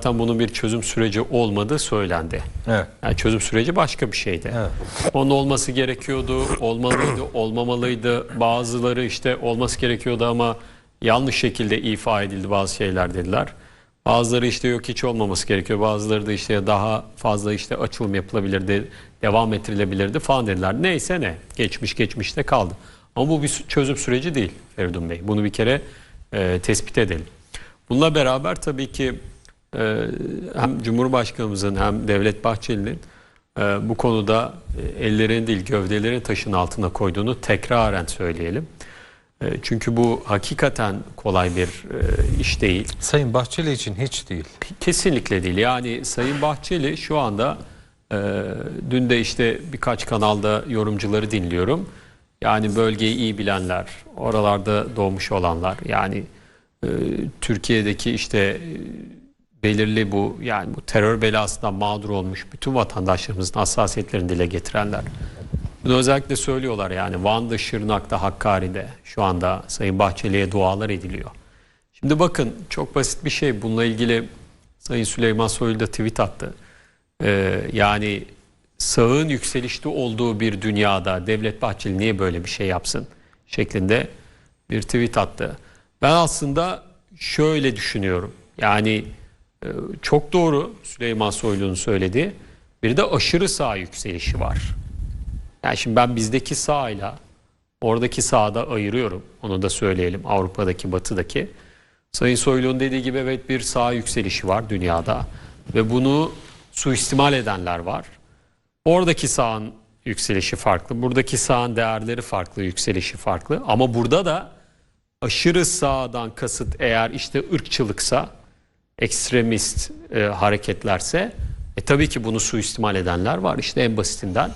Zaten bunun bir çözüm süreci olmadığı söylendi. Evet. Yani çözüm süreci başka bir şeydi. Evet. Onun olması gerekiyordu, olmalıydı, olmamalıydı. Bazıları işte olması gerekiyordu ama yanlış şekilde ifa edildi bazı şeyler dediler. Bazıları işte yok hiç olmaması gerekiyor. Bazıları da işte daha fazla işte açılım yapılabilirdi, devam ettirilebilirdi falan dediler. Neyse ne, geçmiş geçmişte kaldı. Ama bu bir çözüm süreci değil Feridun Bey. Bunu bir kere e, tespit edelim. Bununla beraber tabii ki hem Cumhurbaşkanımızın hem Devlet Bahçeli'nin e, bu konuda e, ellerini değil gövdeleri taşın altına koyduğunu tekraren söyleyelim. E, çünkü bu hakikaten kolay bir iş değil. Sayın Bahçeli için hiç değil. Kesinlikle değil. Yani Sayın Bahçeli şu anda dün de işte birkaç kanalda yorumcuları dinliyorum. Yani bölgeyi iyi bilenler, oralarda doğmuş olanlar, yani Türkiye'deki işte belirli bu yani bu terör belasından mağdur olmuş bütün vatandaşlarımızın hassasiyetlerini dile getirenler. Bunu özellikle söylüyorlar yani Van'da, Şırnak'ta, Hakkari'de şu anda Sayın Bahçeli'ye dualar ediliyor. Şimdi bakın çok basit bir şey bununla ilgili Sayın Süleyman Soylu da tweet attı. Ee, yani sağın yükselişte olduğu bir dünyada Devlet Bahçeli niye böyle bir şey yapsın şeklinde bir tweet attı. Ben aslında şöyle düşünüyorum. Yani çok doğru Süleyman Soylu'nun söylediği bir de aşırı sağ yükselişi var. Yani şimdi ben bizdeki sağ oradaki sağda ayırıyorum. Onu da söyleyelim Avrupa'daki batıdaki. Sayın Soylu'nun dediği gibi evet bir sağ yükselişi var dünyada ve bunu suistimal edenler var. Oradaki sağın yükselişi farklı, buradaki sağın değerleri farklı, yükselişi farklı. Ama burada da aşırı sağdan kasıt eğer işte ırkçılıksa, ekstremist e, hareketlerse e, tabii ki bunu suistimal edenler var. İşte en basitinden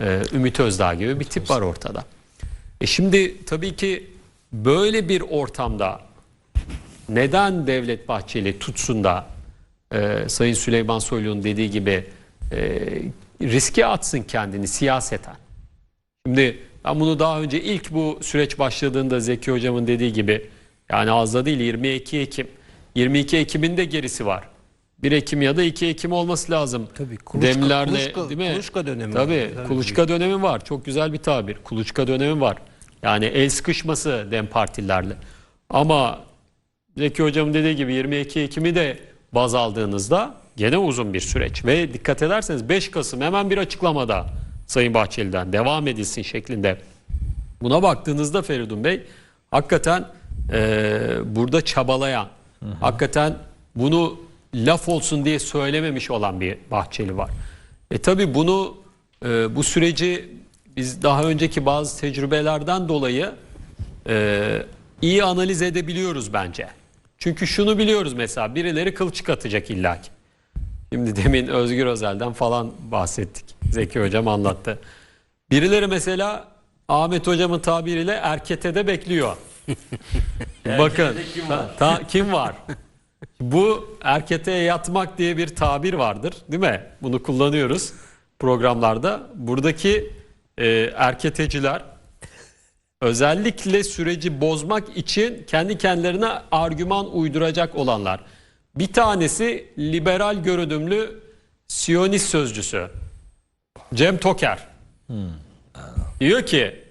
e, Ümit Özdağ gibi bir tip var ortada. E şimdi tabii ki böyle bir ortamda neden Devlet Bahçeli tutsun da e, Sayın Süleyman Soylu'nun dediği gibi e, riske atsın kendini siyaseten. Şimdi ben bunu daha önce ilk bu süreç başladığında Zeki Hocam'ın dediği gibi yani az da değil 22 Ekim. 22 Ekim'in de gerisi var. 1 Ekim ya da 2 Ekim olması lazım. Tabii, kuluçka- Demlerle kuluçka- değil mi? kuluçka dönemi Tabii, var. Tabii. kuluçka dönemi var. Çok güzel bir tabir. Kuluçka dönemi var. Yani el sıkışması dem partilerle. Ama Zeki Hocam dediği gibi 22 Ekim'i de baz aldığınızda gene uzun bir süreç. Ve dikkat ederseniz 5 Kasım hemen bir açıklamada Sayın Bahçeli'den devam edilsin şeklinde. Buna baktığınızda Feridun Bey hakikaten eee, burada çabalayan, hakikaten bunu laf olsun diye söylememiş olan bir Bahçeli var. E tabi bunu e, bu süreci biz daha önceki bazı tecrübelerden dolayı e, iyi analiz edebiliyoruz bence. Çünkü şunu biliyoruz mesela birileri kılçık atacak illaki. Şimdi demin Özgür Özel'den falan bahsettik. Zeki Hocam anlattı. Birileri mesela Ahmet Hocam'ın tabiriyle erketede bekliyor. Bakın ta- ta- kim var? Bu erketeye yatmak diye bir tabir vardır değil mi? Bunu kullanıyoruz programlarda. Buradaki e, erketeciler özellikle süreci bozmak için kendi kendilerine argüman uyduracak olanlar. Bir tanesi liberal görünümlü Siyonist sözcüsü Cem Toker. Diyor ki